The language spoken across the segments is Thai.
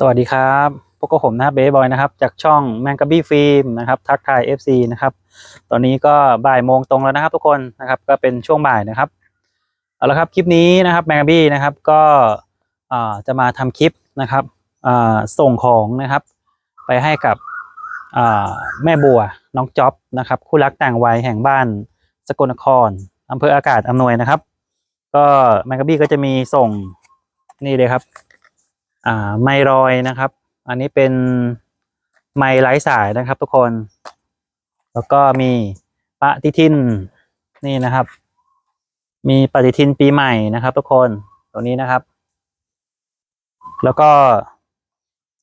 สวัสดีครับพวกบผมนะครับเบย์บอยนะครับ จากช่องแมงกะบี้ฟิล์มนะครับ ทักทาย FC นะครับ ตอนนี้ก็บ่ายโมงตรงแล้วนะครับ ทุกคนนะครับ ก็เป็นช่วงบ่ายนะครับ เอาละครับ คลิปนี้นะครับแมงกะบี้นะครับ ก็จะมาทำคลิปนะครับส่งของนะครับ ไปให้กับแม่บัวน้องจ๊อบนะครับ คู่รักต่างวัยแห่งบ้านสกลนครอำเภออากาศอำนวยนะครับ ก็แมงกะบี้ก็จะมีส่งนี่เลยครับ อ่าไมรอยนะครับ อันนี้เป็นไมไร้สายนะครับทุกคน แล้วก็มีปฏิทินนี่นะครับ มีปฏิทินปีใหม่นะครับ ทุกคนตัวนี้นะครับ แล้วก็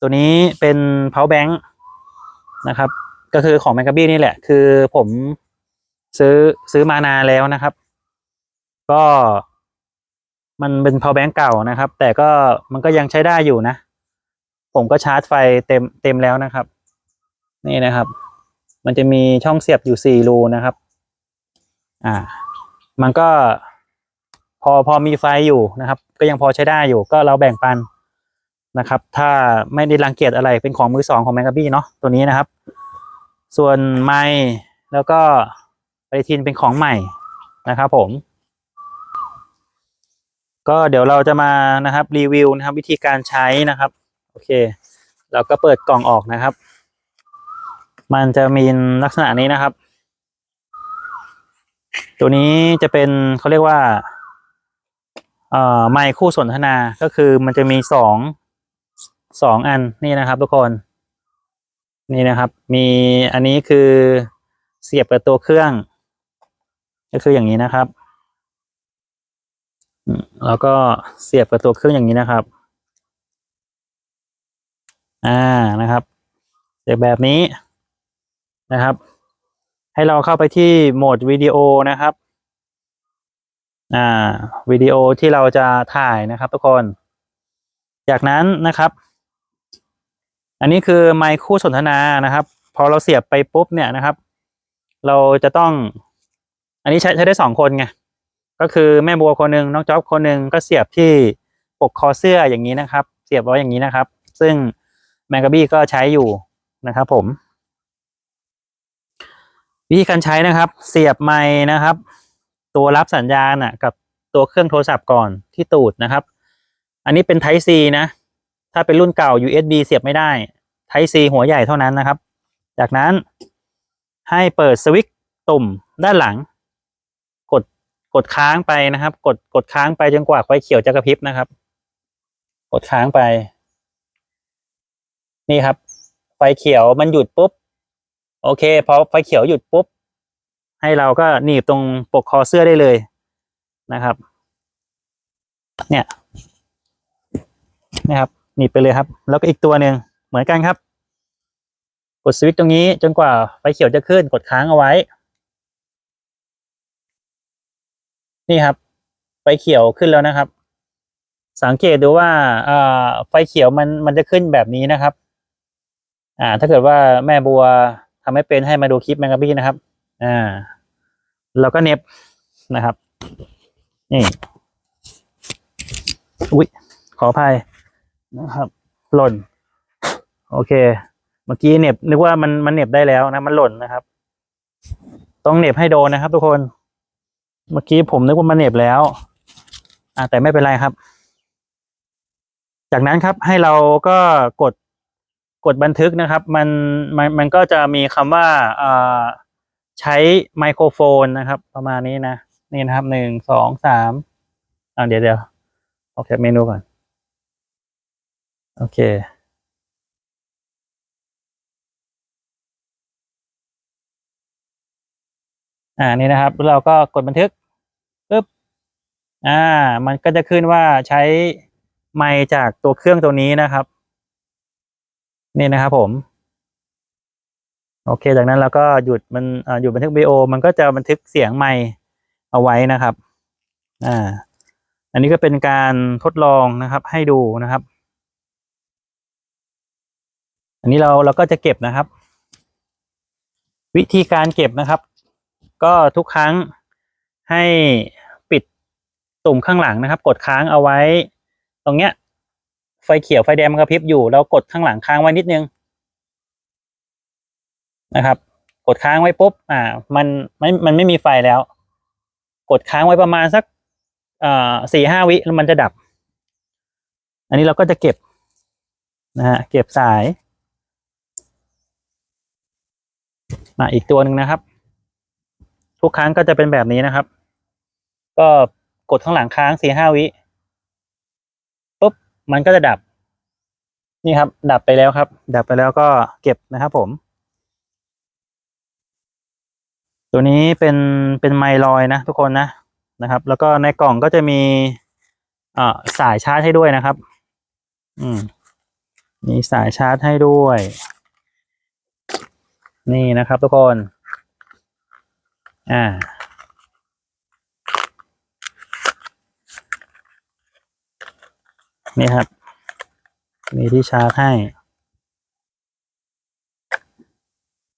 ตัวนี้เป็น power bank นะครับ ก็คือของแมกกาบี้นี่แหละ คือผมซื้อซื้อมานานแล้วนะครับ ก็ มันเป็น power bank เก่านะครับ แต่ก็มันก็ยังใช้ได้อยู่นะ ผมก็ชาร์จไฟเต็มเต็มแล้วนะครับ นี่นะครับ มันจะมีช่องเสียบอยู่สี่รูนะครับ อ่า มันก็พอพอมีไฟอยู่นะครับ ก็ยังพอใช้ได้อยู่ ก็เราแบ่งปันนะครับ ถ้าไม่ได้รังเกียจอะไรเป็นของมือสองของแมกกาบี้เนาะตัวนี้นะครับ ส่วนไม้แล้วก็ปฏิทินเป็นของใหม่นะครับผม ก็เดี๋ยวเราจะมานะครับรีวิวนะครับวิธีการใช้นะครับ โอเค เราก็เปิดกล่องออกนะครับ มันจะมีลักษณะนี้นะครับ ตัวนี้จะเป็นเขาเรียกว่าเอ่อไมค์คู่สนทนาก็คือมันจะมีสองสองอันนี่นะครับ ทุกคนนี่นะครับ มีอันนี้คือเสียบกับตัวเครื่อง ก็คืออย่างนี้นะครับ แล้วก็เสียบกับตัวเครื่องอย่างนี้นะครับ อ่านะครับ เสียบแบบนี้นะครับ ให้เราเข้าไปที่โหมดวิดีโอนะครับ อ่าวิดีโอที่เราจะถ่ายนะครับ ทุกคน จากนั้นนะครับ อันนี้คือไมค์คู่สนทนานะครับ พอเราเสียบไปปุ๊บเนี่ยนะครับ เราจะต้อง อันนี้ใช้ใช้ได้สองคนไง ก็คือแม่บัวคนหนึ่งน้องจ๊อบคนหนึ่งก็เสียบที่ปกคอเสื้ออย่างนี้นะครับ เสียบไว้อย่างนี้นะครับ ซึ่งแมงกะบี้ก็ใช้อยู่นะครับ ผม วิธีการใช้นะครับ เสียบไม้นะครับ ตัวรับสัญญาณน่ะ กับตัวเครื่องโทรศัพท์ก่อนที่ตูดนะครับ อันนี้เป็น Type C นะ ถ้าเป็นรุ่นเก่า USB เสียบไม่ได้ Type C หัวใหญ่เท่านั้นนะครับ จากนั้นให้เปิดสวิตช์ตุ่มด้านหลัง กดค้างไปนะครับ กดกดค้างไปจนกว่าไฟเขียวจะกระพริบนะครับ กดค้างไป นี่ครับ ไฟเขียวมันหยุดปุ๊บ โอเคพอไฟเขียวหยุดปุ๊บ ให้เราก็หนีบตรงปกคอเสื้อได้เลยนะครับ เนี่ยนะครับหนีบไปเลยครับ แล้วก็อีกตัวหนึ่งเหมือนกันครับ กดสวิตช์ตรงนี้จนกว่าไฟเขียวจะขึ้นกดค้างเอาไว้ นี่ครับ ไฟเขียวขึ้นแล้วนะครับ สังเกตดูว่าอไฟเขียวมันมันจะขึ้นแบบนี้นะครับ อ่า ถ้าเกิดว่าแม่บัวทำให้เป็นให้มาดูคลิปแมงกะบี้นะครับ อ่าเราก็เน็บนะครับ นี่อุ้ยขออภัยนะครับ หล่น โอเค เมื่อกี้เน็บนึกว่ามันมันเน็บได้แล้วนะ มันหล่นนะครับ ต้องเน็บให้โดนนะครับทุกคน เมื่อกี้ผมนึกว่ามันเหน็บแล้ว อ่าแต่ไม่เป็นไรครับ จากนั้นครับให้เราก็กดกดบันทึกนะครับ มันมันมันก็จะมีคำว่าอ่าใช้ไมโครโฟนนะครับ ประมาณนี้นะนี่นะครับหนึ่งสองสามอ่าเดี๋ยวเดี๋ยวออกจากเมนูก่อน โอเค อ่านี่นะครับเราก็กดบันทึกปึ๊บอ่า มันก็จะขึ้นว่าใช้ไมค์จากตัวเครื่องตัวนี้นะครับ นี่นะครับผม โอเค จากนั้นเราก็หยุดมันอ่าหยุดบันทึกวิดีโอ มันก็จะบันทึกเสียงไมค์เอาไว้นะครับ อ่า อันนี้ก็เป็นการทดลองนะครับ ให้ดูนะครับ อันนี้เราเราก็จะเก็บนะครับ วิธีการเก็บนะครับ ก็ทุกครั้งให้ปิดตุ่มข้างหลังนะครับ กดค้างเอาไว้ ตรงเนี้ย ไฟเขียวไฟแดงมันกระพริบอยู่เรากดข้างหลังค้างไว้นิดนึงนะครับ กดค้างไว้ปุ๊บอ่า มันไม่มันไม่มีไฟแล้ว กดค้างไว้ประมาณสักอ่าสี่ห้าวิแล้วมันจะดับ อันนี้เราก็จะเก็บนะฮะเก็บสายมาอีกตัวหนึ่งนะครับ ทุกครั้งก็จะเป็นแบบนี้นะครับ ก็กดข้างหลังค้างสี่ห้าวิปุ๊บมันก็จะดับ นี่ครับ ดับไปแล้วครับ ดับไปแล้วก็เก็บนะครับผม ตัวนี้เป็นเป็นไมลอยนะทุกคนนะนะครับ แล้วก็ในกล่องก็จะมีอ่าสายชาร์จให้ด้วยนะครับ อืมมีสายชาร์จให้ด้วย นี่นะครับทุกคน อ่า นี่ครับ มีที่ชาร์จให้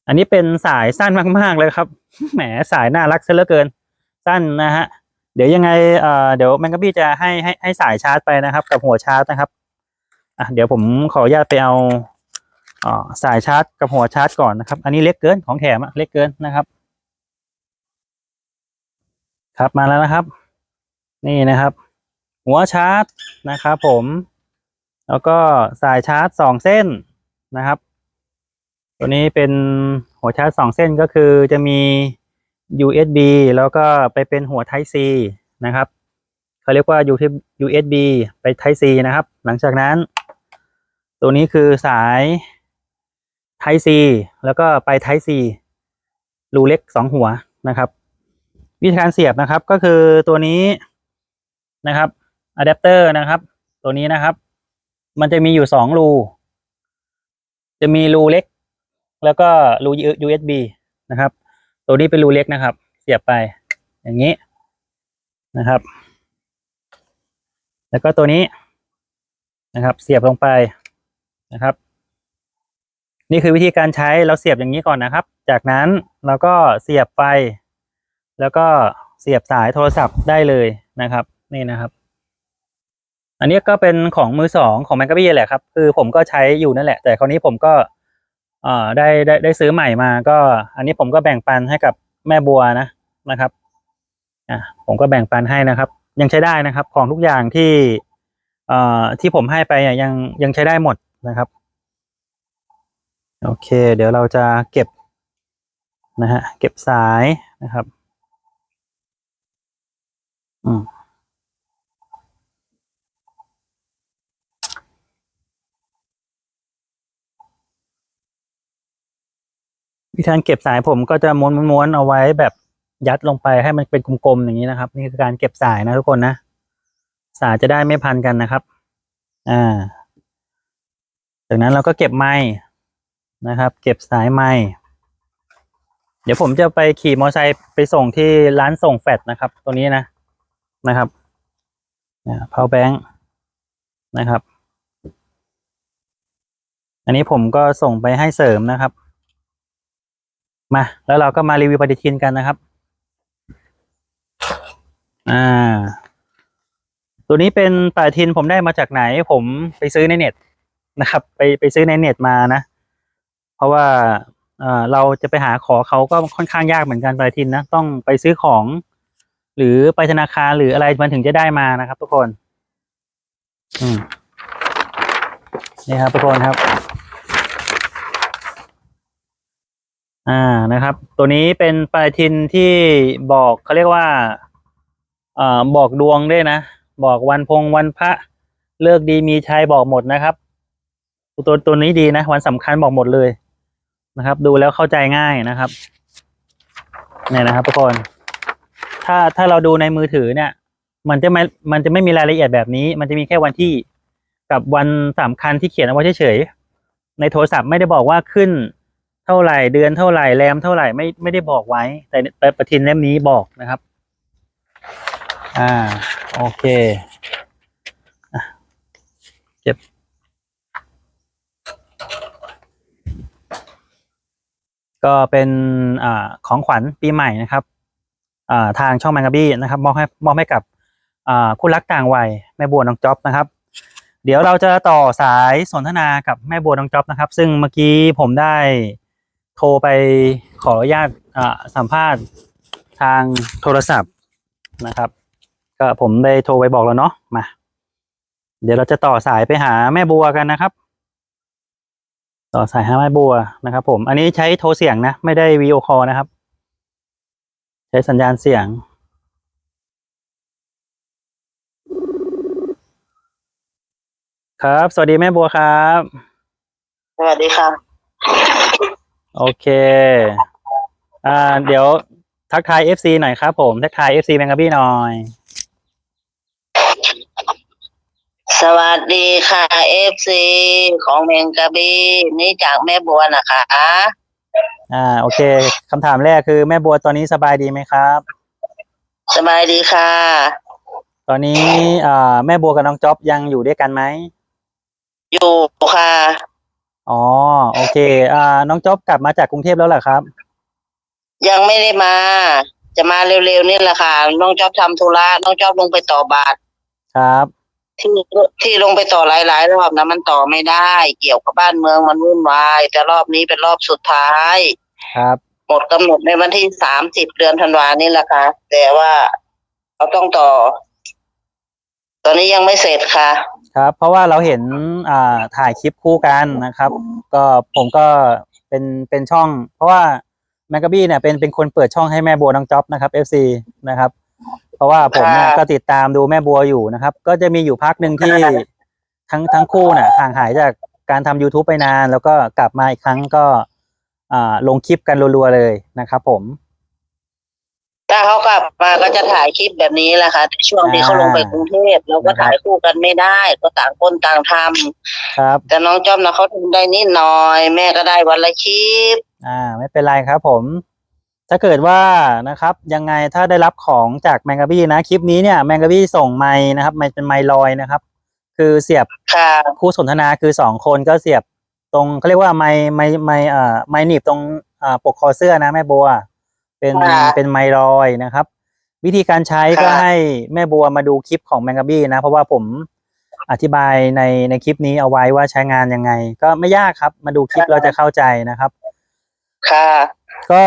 อันนี้เป็นสายสั้นมาก ๆ เลยครับ แหมสายน่ารักซะเหลือเกิน สั้นนะฮะ เดี๋ยวยังไงเอ่อเดี๋ยวแมงกะบี้จะให้ให้ให้สายชาร์จไปนะครับ กับหัวชาร์จนะครับ อะเดี๋ยวผมขออนุญาตไปเอาอ่าสายชาร์จกับหัวชาร์จก่อนนะครับ อันนี้เล็กเกินของแถมอะเล็กเกินนะครับ ครับมาแล้วนะครับ นี่นะครับ หัวชาร์จนะครับผม แล้วก็สายชาร์จสองเส้นนะครับ ตัวนี้เป็นหัวชาร์จสองเส้นก็คือจะมี USB แล้วก็ไปเป็นหัว Type C นะครับเขาเรียกว่า USB ไป Type C นะครับ หลังจากนั้น ตัวนี้คือสาย Type C แล้วก็ไป Type C รูเล็กสองหัวนะครับ วิธีการเสียบนะครับก็คือตัวนี้นะครับอะแดปเตอร์นะครับ ตัวนี้นะครับ มันจะมีอยู่สองรู จะมีรูเล็ก แล้วก็รู USB นะครับ ตัวนี้เป็นรูเล็กนะครับ เสียบไปอย่างนี้นะครับ แล้วก็ตัวนี้นะครับ เสียบลงไปนะครับ นี่คือวิธีการใช้เราเสียบอย่างนี้ก่อนนะครับ จากนั้นเราก็เสียบไป แล้วก็เสียบสายโทรศัพท์ได้เลยนะครับ นี่นะครับ อันนี้ก็เป็นของมือสองของแมกกาบี้แหละครับ คือผมก็ใช้อยู่นั่นแหละ แต่คราวนี้ผมก็เอ่อได้ได้ได้ซื้อใหม่มาก็ อันนี้ผมก็แบ่งปันให้กับแม่บัวนะนะครับอะผมก็แบ่งปันให้นะครับ ยังใช้ได้นะครับ ของทุกอย่างที่เอ่อที่ผมให้ไปยังยังใช้ได้หมดนะครับโอเค เดี๋ยวเราจะเก็บนะฮะเก็บสายนะครับ อืมวิธีการเก็บสายผมก็จะม้วนม้วนๆเอาไว้แบบยัดลงไปให้มันเป็นกลมๆอย่างนี้นะครับ นี่คือการเก็บสายนะทุกคนนะ สายจะได้ไม่พันกันนะครับ อ่า จากนั้นเราก็เก็บไม้นะครับ เก็บสายไม้เดี๋ยวผมจะไปขี่มอเตอร์ไซค์ไปส่งที่ร้านส่งแฟลชนะครับ ตัวนี้นะ นะครับอ่า power bank นะครับ อันนี้ผมก็ส่งไปให้เสริมนะครับ มา แล้วเราก็มารีวิวปฏิทินกันนะครับ อ่า ตัวนี้เป็นปฏิทินผมได้มาจากไหน ผมไปซื้อในเน็ตนะครับ ไปไปซื้อในเน็ตมานะ เพราะว่าเอ่อเราจะไปหาขอเขาก็ค่อนข้างยากเหมือนกันปฏิทินนะ ต้องไปซื้อของ หรือไปธนาคารหรืออะไรมันถึงจะได้มานะครับทุกคน อืมนี่ครับทุกคนครับ อ่านะครับ ตัวนี้เป็นปฏิทินที่บอกเขาเรียกว่าเอ่อบอกดวงด้วยนะ บอกวันพงวันพระเลิกดีมีชัยบอกหมดนะครับ ตัวตัวนี้ดีนะ วันสำคัญบอกหมดเลยนะครับ ดูแล้วเข้าใจง่ายนะครับ เนี่ยนะครับทุกคน ถ้าถ้าเราดูในมือถือเนี่ย มันจะไม่มันจะไม่มีรายละเอียดแบบนี้ มันจะมีแค่วันที่กับวันสำคัญที่เขียนเอาไว้เฉยๆในโทรศัพท์ไม่ได้บอกว่าขึ้นเท่าไหร่เดือนเท่าไหร่แรมเท่าไหร่ไม่ไม่ได้บอกไว้ แต่ปฏิทินเล่มนี้บอกนะครับ อ่า โอเคอเก็บก็เป็นอ่าของขวัญปีใหม่นะครับ ทางช่องแมงกะบี้นะครับมอบให้มอบให้กับคู่รักต่างวัยแม่บัวน้องจ๊อบนะครับ เดี๋ยวเราจะต่อสายสนทนากับแม่บัวน้องจ๊อบนะครับ ซึ่งเมื่อกี้ผมได้โทรไปขออนุญาตสัมภาษณ์ทางโทรศัพท์นะครับ ก็ผมได้โทรไปบอกแล้วเนาะมา เดี๋ยวเราจะต่อสายไปหาแม่บัวกันนะครับ ต่อสายหาแม่บัวนะครับ ผมอันนี้ใช้โทรเสียงนะ ไม่ได้วีโอคอนะครับ ช้สัญญาณเสียง ครับ สวัสดีแม่บัวครับ สวัสดีค่ะโอเค อ่า เดี๋ยวทักทาย FC หน่อยครับผม ทักทาย FC แมงกะบี้หน่อย สวัสดีค่ะเอฟซีของเมงกะบีนี่จากแม่บัวนะคะ อ่าโอเคคำถามแรกคือแม่บัวตอนนี้สบายดีไหมครับ สบายดีค่ะ ตอนนี้อ่าแม่บัวกับน้องจ๊อบยังอยู่ด้วยกันไหมอยู่ค่ะ อ๋อโอเคอ่าน้องจ๊อบกลับมาจากกรุงเทพแล้วเหรอครับ ยังไม่ได้มา จะมาเร็วๆนี่แหละค่ะ น้องจอบทำธุระน้องจอบลงไปต่อบาทครับ ที่ที่ลงไปต่อหลายๆรอบนะมันต่อไม่ได้ เกี่ยวกับบ้านเมืองมันวุ่นวาย แต่รอบนี้เป็นรอบสุดท้าย ครับ หมดกำหนดในวันที่สามสิบเดือนธันวานี่แหละค่ะ แต่ว่าเราต้องต่อ ตอนนี้ยังไม่เสร็จค่ะ ครับ เพราะว่าเราเห็นอ่าถ่ายคลิปคู่กันนะครับ ก็ผมก็เป็นเป็นช่อง เพราะว่าแมกกาบี้เนี่ยเป็นเป็นคนเปิดช่องให้แม่บัวน้องจ๊อบนะครับ FC นะครับ เพราะว่าผมเนี่ยค่ะก็ติดตามดูแม่บัวอยู่นะครับ ก็จะมีอยู่พักหนึ่งที่ค่ะทั้งทั้งคู่น่ะห่างหายจากการทำ YouTube ไปนาน แล้วก็กลับมาอีกครั้งก็อ่าลงคลิปกันรัวๆเลยนะครับผมถ้าเขากลับมาก็จะถ่ายคลิปแบบนี้แหละค่ะแต่ช่วงที่อ่าเขาลงไปกรุงเทพเราก็นะครับถ่ายคู่กันไม่ได้ ก็ต่างคนต่างทำครับ แต่น้องจอมนะเขาทำได้นิดหน่อย แม่ก็ได้วันละคลิป อ่า ไม่เป็นไรครับผม ถ้าเกิดว่านะครับยังไงถ้าได้รับของจากแมงกะบี้นะคลิปนี้เนี่ยแมงกะบี้ส่งไม้นะครับไม้เป็นไม้ลอยนะครับ คือเสียบค่ะคู่สนทนาคือสองคนก็เสียบตรงเขาเรียกว่าไม้ไม้ไม้อ่าไม้หนีบตรงอ่าปกคอเสื้อนะแม่บัว เป็นค่ะเป็นไม้ลอยนะครับ วิธีการใช้ก็ค่ะให้แม่บัวมาดูคลิปของแมงกะบี้นะ เพราะว่าผมอธิบายในในคลิปนี้เอาไว้ว่าใช้งานยังไง ก็ไม่ยากครับ มาดูคลิปเราจะเข้าใจนะครับ ค่ะ ก็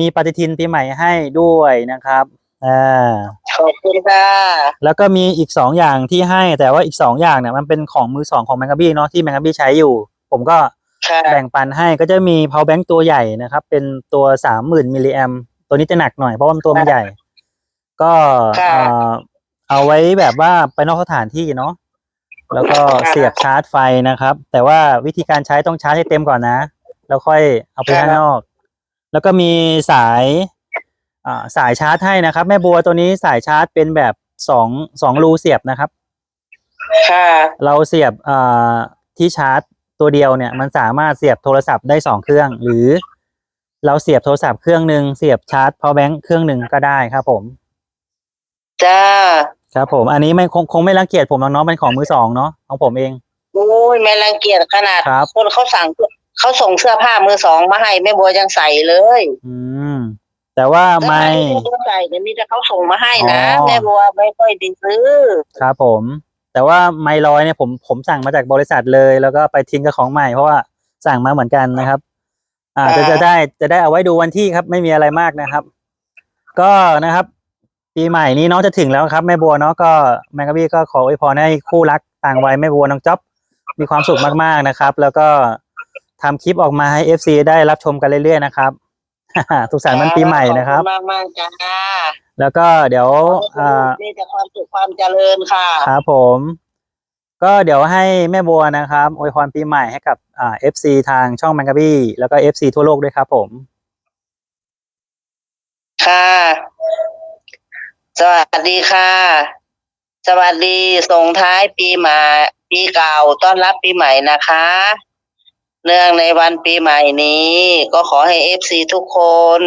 มีปฏิทินปีใหม่ให้ด้วยนะครับอ่าขอบคุณค่ะแล้วก็มีอีกสองอย่างที่ให้แต่ว่าอีกสองอย่างเนี่ยมันเป็นของมือสองของแมงกะบี้เนาะที่แมงกะบี้ใช้อยู่ ผมก็ค่ะแบ่งปันให้ก็จะมี power bank ตัวใหญ่นะครับ เป็นตัวสามหมื่นมิลลิแอมตัวนี้จะหนักหน่อยเพราะว่ามันตัวมันใหญ่ ก็ค่ะเอ่อเอาไว้แบบว่าไปนอกสถานที่เนาะแล้วก็เสียบชาร์จไฟนะครับ แต่ว่าวิธีการใช้ต้องชาร์จให้เต็มก่อนนะ แล้วค่อยเอาไปข้างนอก แล้วก็มีสายอ่าสายชาร์จให้นะครับ แม่บัวตัวนี้สายชาร์จเป็นแบบสองสองรูเสียบนะครับ ค่ะเราเสียบอ่าที่ชาร์จตัวเดียวเนี่ย มันสามารถเสียบโทรศัพท์ได้สองเครื่อง หรือ เราเสียบโทรศัพท์เครื่องหนึ่งเสียบชาร์จ power bank เครื่องหนึ่งก็ได้ครับผมจ้าครับผมอันนี้ไม่คงคงไม่รังเกียจผมหรอกเนาะเป็นของมือสองเนาะของผมเองโอ้ยไม่รังเกียจขนาดครับคนเขาสั่ง เขาส่งเสื้อผ้ามือสองมาให้แม่บัวยังใส่เลยอืม แต่ว่าไม่แม่บัวใส่เดี๋ยวนี้แต่เขาส่งมาให้นะอ๋อ แม่บัวไม่ค่อยไดีซื้อ ครับผม แต่ว่าไมลอยเนี่ยผมผมสั่งมาจากบริษัทเลย แล้วก็ไปทิ้งกับของใหม่เพราะว่าสั่งมาเหมือนกันนะครับ อ่าจะอ่าจะได้จะได้เอาไว้ดูวันที่ครับ ไม่มีอะไรมากนะครับ ก็นะครับ ปีใหม่นี้เน้องจะถึงแล้วครับแม่บัวเนาะก็แมงกะบี้ก็ขออวยพรให้คู่รักต่างวัยแม่บัวน้องจ๊อบมีความสุขมากๆนะครับ แล้วก็ ทำคลิปออกมาให้เอฟซีได้รับชมกันเรื่อยๆนะครับ สุขสันต์วันปีใหม่นะครับ มากมากๆจ้าแล้วก็เดี๋ยวอ่า มีแต่ความสุขความเจริญค่ะ ครับผม ก็เดี๋ยวให้แม่บัวนะครับอวยพรปีใหม่ให้กับอ่าเอฟซีทางช่องแมงกะบี้แล้วก็เอฟซีทั่วโลกด้วยครับผม ค่ะ สวัสดีค่ะ สวัสดีส่งท้ายปีใหม่ปีเก่าต้อนรับปีใหม่นะคะ เนื่องในวันปีใหม่นี้ ก็ขอให้เอฟซีทุกคน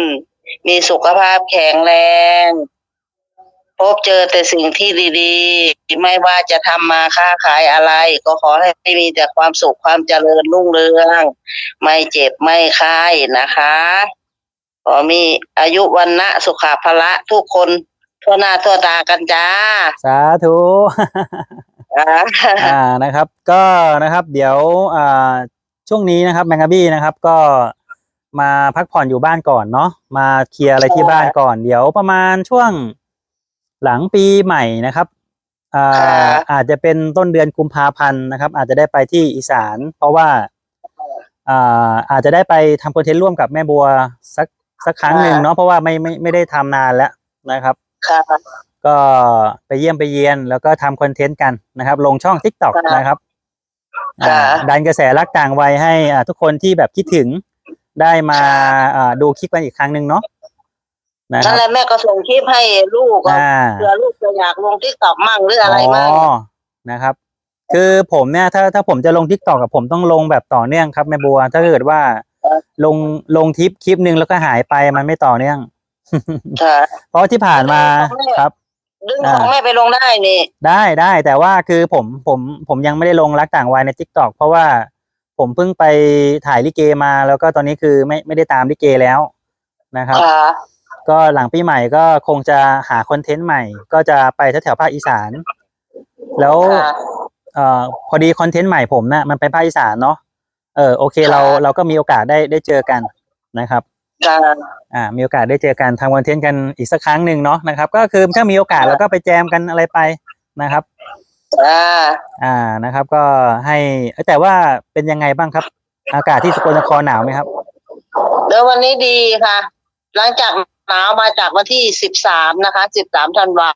มีสุขภาพแข็งแรง พบเจอแต่สิ่งที่ดีๆ ไม่ว่าจะทำมาค้าขายอะไร ก็ขอให้มีแต่ความสุขความเจริญรุ่งเรือง ไม่เจ็บไม่ไข้นะคะ ขอมีอายุวันนะสุขภาพละทุกคนทั่วหน้าทั่วตากันจ้า สาธุอ่าอ่านะครับ ก็นะครับ เดี๋ยวอ่า ช่วงนี้นะครับแมงกะบี้นะครับก็มาพักผ่อนอยู่บ้านก่อนเนาะมาเคลียร์อะไรที่บ้านก่อนเดี๋ยวประมาณช่วงหลังปีใหม่นะครับอ่าอาจจะเป็นต้นเดือนกุมภาพันธ์นะครับ อาจจะได้ไปที่อีสาน เพราะว่าอ่าอาจจะได้ไปทำคอนเทนต์ร่วมกับแม่บัวสักสักครั้งหนึ่งเนาะเพราะว่าไม่ไม่ไม่ได้ทำนานแล้วนะครับค่ะก็ไปเยี่ยมไปเยียนแล้วก็ทำคอนเทนต์กันนะครับ ลงช่อง t ิ k t o k ค่ะนะครับอ่าค่ะ ดันกระแสรักต่างวัยให้อ่าทุกคนที่แบบคิดถึงได้มาค่ะอ่าดูคลิปกันอีกครั้งหนึ่งเนาะนะคนั่รันบแหละแม่ก็ส่งคลิปให้ลูกก็อ่าเผื่อลูกจะอยากลงทิกตอกมั่งหรืออะไรมั่งนะครับ คือผมเนี่ยถ้าถ้าผมจะลง t ิ k t o k กับผมต้องลงแบบต่อเนื่องครับแม่บัว ถ้าเกิดว่าครับลงลงคลิปคลิปหนึ่งแล้วก็หายไปมันไม่ต่อเนื่องค่ะเพราะที่ผ่านมาของแม่ครับ ดึงอ่าของแม่ไปลงได้นี่ได้ได้แต่ว่าคือผมผมผมยังไม่ได้ลงรักต่างวัยใน t ิ k t o k เพราะว่าผมเพิ่งไปถ่ายลิเกมา แล้วก็ตอนนี้คือไม่ไม่ได้ตามลิเกแล้วนะครับค่ะก็หลังปีใหม่ก็คงจะหาคอนเทนต์ใหม่ ก็จะไปแถวๆภาคอีสาน แล้วค่ะเอ่อพอดีคอนเทนต์ใหม่ผมนะ่ะมันไปภาคอีสานเนาะเออโอเคเราค่ะเราก็มีโอกาสได้ได้เจอกันนะครับค่ะ อ่ามีโอกาสได้เจอกันทำคอนเทนต์กันอีกสักครั้งหนึ่งเนาะนะครับ ก็คือถ้ามีโอกาสเราก็ไปแจมกันอะไรไปนะครับอ่าอ่านะครับ ก็ให้เอ้ยแต่ว่าเป็นยังไงบ้างครับ อากาศที่สกลนครหนาวไหมครับเดี๋ยววันนี้ดีค่ะ หลังจากหนาวมาจากวันที่สิบสามนะคะสิบสามธันวา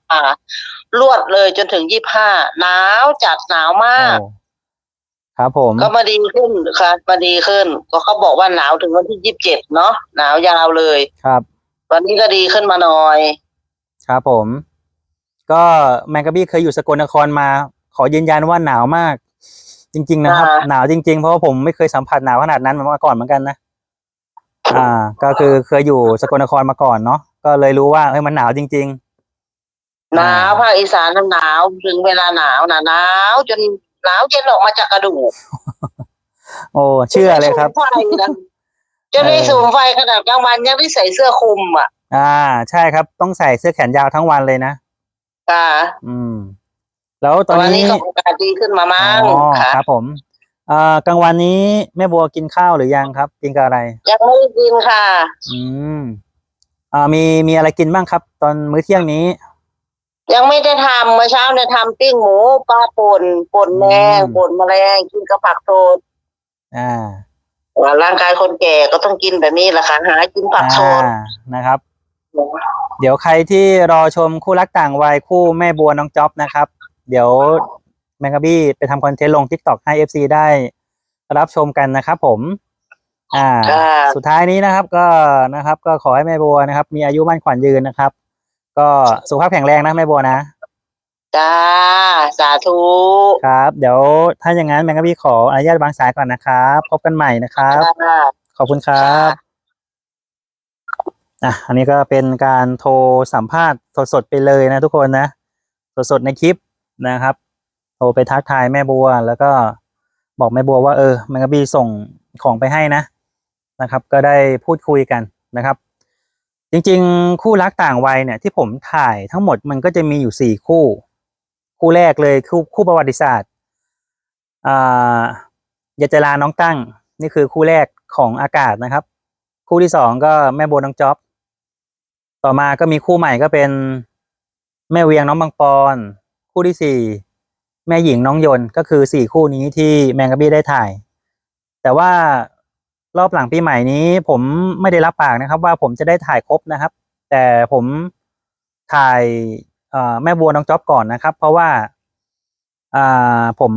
ลวดเลยจนถึงยี่ห้าหนาวจัดหนาวมากโอ้ ครับผมก็มาดีขึ้นค่ะมาดีขึ้น ก็เขาบอกว่าหนาวถึงวันที่ยี่สิบเจ็ดเนาะหนาวยาวเลยครับ วันนี้ก็ดีขึ้นมาหน่อย ครับผม ก็แมงกะบี้เคยอยู่สกลนครมา ขอยืนยันว่าหนาวมาก จริง ๆ นะครับอ่าหนาวจริง ๆ เพราะว่าผมไม่เคยสัมผัสหนาวขนาดนั้นมาก่อนเหมือนกันนะอ่า ก็คือเคยอยู่สกลนครมาก่อนเนาะก็เลยรู้ว่าเฮ้ยมันหนาวจริงหนาวภาคอีสานน่ะหนาวถึงเวลาหนาวนะหนาวจน หนาวเย็นออกมาจากกระดูกๆโอ้เชื่อเลยครับจนได้สูมไฟนะจนได้สูมไฟขนาดกลางวันยังได้ใส่เสื้อคลุมอะ อ่า ใช่ครับ ต้องใส่เสื้อแขนยาวทั้งวันเลยนะค่ะอืม แล้วตอนวันนี้นี้ก็โอกาสดีขึ้นมามั้งอ๋อค่ะครับผมอ่ากลางวันนี้แม่บัวกินข้าวหรือยังครับ กินกับอะไรยังไม่ได้กินค่ะ อืมอ่ามีมีอะไรกินบ้างครับ ตอนมื้อเที่ยงนี้ ยังไม่ได้ทำเมื่อเช้าเนี่ยทำปิ้งหมูปลาป่นป่นแมงอืม ป่นแมลงกินกับผักโทนอ่าว่าร่างกายคนแก่ก็ต้องกินแบบนี้แหละค่ะหากินผักโทนอ่านะครับ เดี๋ยวใครที่รอชมคู่รักต่างวัยคู่แม่บัวน้องจ๊อบนะครับ เดี๋ยวแมงกะบี้ไปทำคอนเทนต์ลง t ิ k t o k ให้ FC ได้รับชมกันนะครับผม อ่า ค่ะสุดท้ายนี้นะครับ ก็นะครับ ก็ขอให้แม่บัวนะครับ มีอายุมั่นขวัญยืนนะครับ ก็สุขภาพแข็งแรงนะแม่บัวนะจ้าสาธุครับ เดี๋ยวถ้าอย่างนั้นแมงกะบี้ขออนุญาตวางสายก่อนนะครับ พบกันใหม่นะครับค่ะขอบคุณครับอะอันนี้ก็เป็นการโทรสัมภาษณ์สดๆไปเลยนะทุกคนนะสดๆในคลิปนะครับ โทรไปทักทายแม่บัว แล้วก็บอกแม่บัวว่าเออแมงกะบี้ส่งของไปให้นะนะครับ ก็ได้พูดคุยกันนะครับ จริงๆ คู่รักต่างวัยเนี่ยที่ผมถ่ายทั้งหมดมันก็จะมีอยู่สี่คู่ คู่แรกเลยคู่คู่ประวัติศาสตร์อ่ายาจราน้องตั้ง นี่คือคู่แรกของอากาศนะครับ คู่ที่สองก็แม่โบน้องจ๊อบ ต่อมาก็มีคู่ใหม่ก็เป็นแม่เวียงน้องบางปอน คู่ที่สี่แม่หญิงน้องยนต์ก็คือสี่คู่นี้ที่แมงกะบี้ได้ถ่าย แต่ว่า รอบหลังปีใหม่นี้ผมไม่ได้รับปากนะครับ ว่าผมจะได้ถ่ายครบนะครับ แต่ผมถ่ายแม่บัวน้องจ๊อบก่อนนะครับ เพราะว่าผม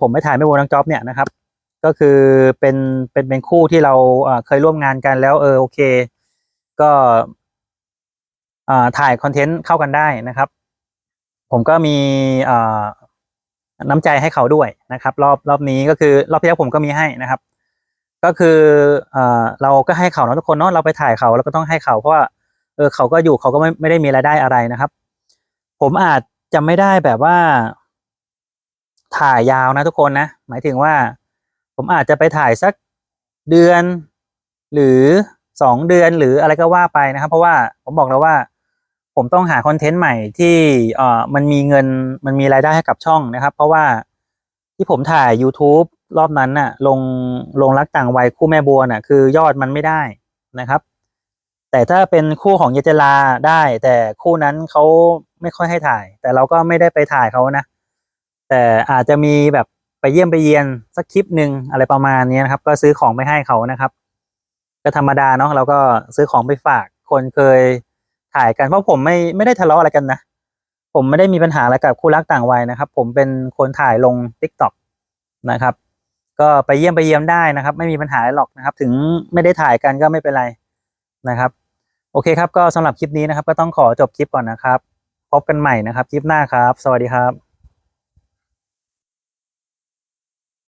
ผมไม่ถ่ายแม่บัวน้องจ๊อบเนี่ยนะครับ ก็คือเป็นเป็นเป็นคู่ที่เราเคยร่วมงานกันแล้วเออโอเค ก็ถ่ายคอนเทนต์เข้ากันได้นะครับ ผมก็มีน้ำใจให้เขาด้วยนะครับ รอบรอบนี้ก็คือรอบที่แล้วผมก็มีให้นะครับ ก็คือเอ่อเราก็ให้เขาเนาะทุกคนเนาะเราไปถ่ายเขาเราก็ต้องให้เขาเพราะว่าเออเขาก็อยู่เขาก็ไม่ไม่ได้มีรายได้อะไรนะครับ ผมอาจจะไม่ได้แบบว่า ถ่ายยาวนะทุกคนนะ หมายถึงว่า ผมอาจจะไปถ่ายสักเดือน หรือสองเดือนหรืออะไรก็ว่าไปนะครับ เพราะว่าผมบอกแล้วว่าผผมต้องหาคอนเทนต์ใหม่ที่เอ่อมันมีเงินมันมีรายได้ให้กับช่องนะครับ เพราะว่าที่ผมถ่าย YouTube รอบนั้นน่ะ ลงลงรักต่างวัยคู่แม่บัวน่ะ คือยอดมันไม่ได้นะครับ แต่ถ้าเป็นคู่ของเยเจลาได้ แต่คู่นั้นเขาไม่ค่อยให้ถ่าย แต่เราก็ไม่ได้ไปถ่ายเขานะ แต่อาจจะมีแบบไปเยี่ยมไปเยียนสักคลิปหนึ่งอะไรประมาณนี้นะครับ ก็ซื้อของไปให้เขานะครับ ก็ธรรมดาเนาะเราก็ซื้อของไปฝาก คนเคยถ่ายกันเพราะผมไม่ไม่ได้ทะเลาะอะไรกันนะผมไม่ได้มีปัญหาอะไรกับคู่รักต่างวัยนะครับ ผมเป็นคนถ่ายลง t ิ k t o k นะครับ ก็ไปเยี่ยมไปเยี่ยมได้นะครับ ไม่มีปัญหาหรอกนะครับ ถึงไม่ได้ถ่ายกันก็ไม่เป็นไรนะครับ โอเคครับก็สำหรับคลิปนี้นะครับ ก็ต้องขอจบคลิปก่อนนะครับ พบกันใหม่นะครับ คลิปหน้าครับ สวัสดีครับ